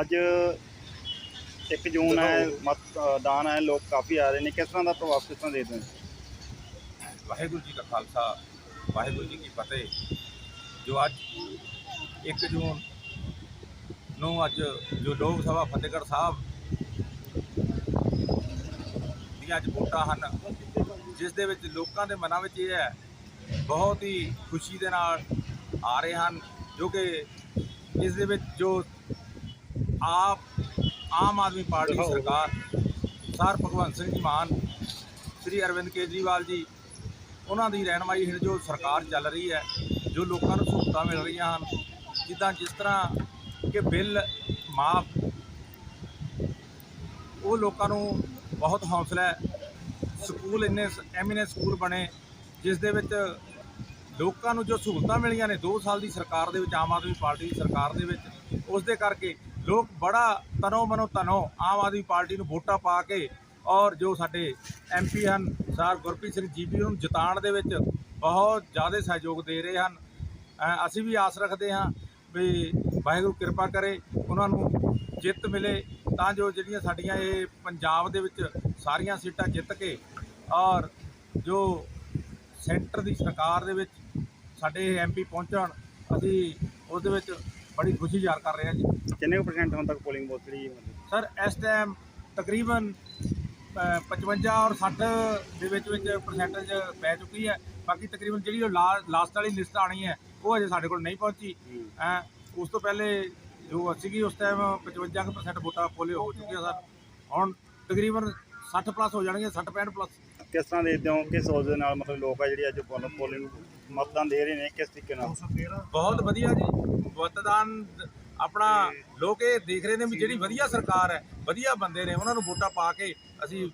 ਅੱਜ 1 ਜੂਨ ਹੈ ਮਤਦਾਨ ਹੈ ਲੋਕ ਕਾਫੀ ਆ ਰਹੇ ਨੇ। ਕਿਸ ਤਰ੍ਹਾਂ ਦਾ ਪ੍ਰਭਾਵ ਕਿਸ ਤਰ੍ਹਾਂ ਦੇਖਦੇ ਹੋ ਵਾਹਿਗੁਰੂ ਜੀ ਕਾ ਖਾਲਸਾ ਵਾਹਿਗੁਰੂ ਜੀ ਕੀ ਫਤਿਹ। ਜੋ ਅੱਜ 1 ਜੂਨ ਨੂੰ ਅੱਜ ਜੋ ਲੋਕ ਸਭਾ ਫਤਿਹਗੜ੍ਹ ਸਾਹਿਬ ਦੀਆਂ ਅੱਜ ਵੋਟਾਂ ਹਨ ਜਿਸ ਦੇ ਵਿੱਚ ਲੋਕਾਂ ਦੇ ਮਨਾਂ ਵਿੱਚ ਇਹ ਹੈ ਬਹੁਤ ਹੀ ਖੁਸ਼ੀ ਦੇ ਨਾਲ ਆ ਰਹੇ ਹਨ ਜੋ ਕਿ ਇਸ ਦੇ ਵਿੱਚ ਜੋ ਆਪ ਆਮ ਆਦਮੀ ਪਾਰਟੀ ਸਰਕਾਰ ਸਰ ਭਗਵੰਤ ਸਿੰਘ ਜੀ ਮਾਨ ਸ੍ਰੀ ਅਰਵਿੰਦ ਕੇਜਰੀਵਾਲ ਜੀ ਉਹਨਾਂ ਦੀ ਰਹਿਨਮਾਈ ਹੇਠ ਜੋ ਸਰਕਾਰ ਚੱਲ ਰਹੀ ਹੈ ਜੋ ਲੋਕਾਂ ਨੂੰ ਸਹੂਲਤਾਂ ਮਿਲ ਰਹੀਆਂ ਹਨ ਜਿੱਦਾਂ ਜਿਸ ਤਰ੍ਹਾਂ ਕਿ ਬਿੱਲ ਮਾਫ ਉਹ ਲੋਕਾਂ ਨੂੰ ਬਹੁਤ ਹੌਸਲਾ ਹੈ। ਸਕੂਲ ਇੰਨੇ ਐਮੀਨੇ ਸਕੂਲ ਬਣੇ ਜਿਸ ਦੇ ਵਿੱਚ ਲੋਕਾਂ ਨੂੰ ਜੋ ਸਹੂਲਤਾਂ ਮਿਲੀਆਂ ਨੇ 2 ਸਾਲ ਦੀ ਸਰਕਾਰ ਦੇ ਵਿੱਚ ਆਮ ਆਦਮੀ ਪਾਰਟੀ ਦੀ ਸਰਕਾਰ ਦੇ ਵਿੱਚ ਉਸ ਦੇ ਕਰਕੇ ਲੋਕ ਬੜਾ ਤਨੋ ਮਨੋ ਤਨੋ ਆਮ ਆਦਮੀ ਪਾਰਟੀ ਨੂੰ ਵੋਟਾਂ ਪਾ ਕੇ ਔਰ ਜੋ ਸਾਡੇ ਐਮਪੀ ਹਨ ਸਰ ਗੁਰਪ੍ਰੀਤ ਸਿੰਘ ਜੀਪੀ ਨੂੰ ਜਿਤਾਉਣ ਦੇ ਵਿੱਚ ਬਹੁਤ ਜ਼ਿਆਦਾ ਸਹਿਯੋਗ ਦੇ ਰਹੇ ਹਨ। ਅਸੀਂ ਵੀ ਆਸ ਰੱਖਦੇ ਹਾਂ ਵੀ ਵਾਹਿਗੁਰੂ ਕਿਰਪਾ ਕਰੇ, ਉਹਨਾਂ ਨੂੰ ਜਿੱਤ ਮਿਲੇ ਤਾਂ ਜੋ ਜਿਹੜੀਆਂ ਸਾਡੀਆਂ ਇਹ ਪੰਜਾਬ ਦੇ ਵਿੱਚ ਸਾਰੀਆਂ ਸੀਟਾਂ ਜਿੱਤ ਕੇ ਔਰ ਜੋ ਸੈਂਟਰ ਦੀ ਸਰਕਾਰ ਦੇ ਵਿੱਚ ਸਾਡੇ ਐਮਪੀ ਪਹੁੰਚਣ, ਅਸੀਂ ਉਸ ਦੇ ਵਿੱਚ ਬੜੀ ਖੁਸ਼ੀ ਜ਼ਾਹਰ ਕਰ ਰਹੇ ਹਾਂ ਜੀ। ਕਿੰਨੇ ਕੁ ਪਰਸੈਂਟ ਹੁਣ ਤੱਕ ਪੋਲਿੰਗ ਬੂਥ ਜਿਹੜੀ ਮਤਲਬ ਸਰ ਇਸ ਟਾਈਮ ਤਕਰੀਬਨ ਅ, 55 ਔਰ 60 ਦੇ ਵਿੱਚ ਵਿੱਚ ਪਰਸੈਂਟੇਜ ਪੈ ਚੁੱਕੀ ਹੈ। ਬਾਕੀ ਤਕਰੀਬਨ ਜਿਹੜੀ ਉਹ ਲਾਸਟ ਵਾਲੀ ਲਿਸਟ ਆਣੀ ਹੈ ਉਹ ਅਜੇ ਸਾਡੇ ਕੋਲ ਨਹੀਂ ਪਹੁੰਚੀ। ਅ, ਉਸ ਤੋਂ ਪਹਿਲੇ ਜੋ ਸੀਗੀ ਉਸ ਟਾਈਮ 55% ਵੋਟਾਂ ਪੋਲੇ ਹੋ ਚੁੱਕੀਆਂ ਸਨ। ਹੁਣ ਤਕਰੀਬਨ 60 ਪਲੱਸ ਹੋ ਜਾਣਗੀਆਂ 60 65 ਪਲੱਸ ਕਿਸ ਤਰ੍ਹਾਂ ਦੇਖਦੇ ਹੋ? ਕਿਸ ਸੋਚ ਦੇ ਨਾਲ ਮਤਲਬ ਲੋਕ ਆ ਜਿਹੜੇ ਅੱਜ ਪੋਲਿੰਗ ਮਤਦਾਨ ਦੇ ਰਹੇ ਨੇ? ਕਿਸ ਤਰੀਕੇ ਨਾਲ? ਬਹੁਤ ਵਧੀਆ ਜੀ। ਮਤਦਾਨ ਆਪਣਾ ਲੋਕ ਇਹ ਦੇਖ ਰਹੇ ਨੇ ਵੀ ਜਿਹੜੀ ਵਧੀਆ ਸਰਕਾਰ ਹੈ ਵਧੀਆ ਬੰਦੇ ਨੇ ਉਹਨਾਂ ਨੂੰ ਵੋਟਾਂ ਪਾ ਕੇ ਅਸੀਂ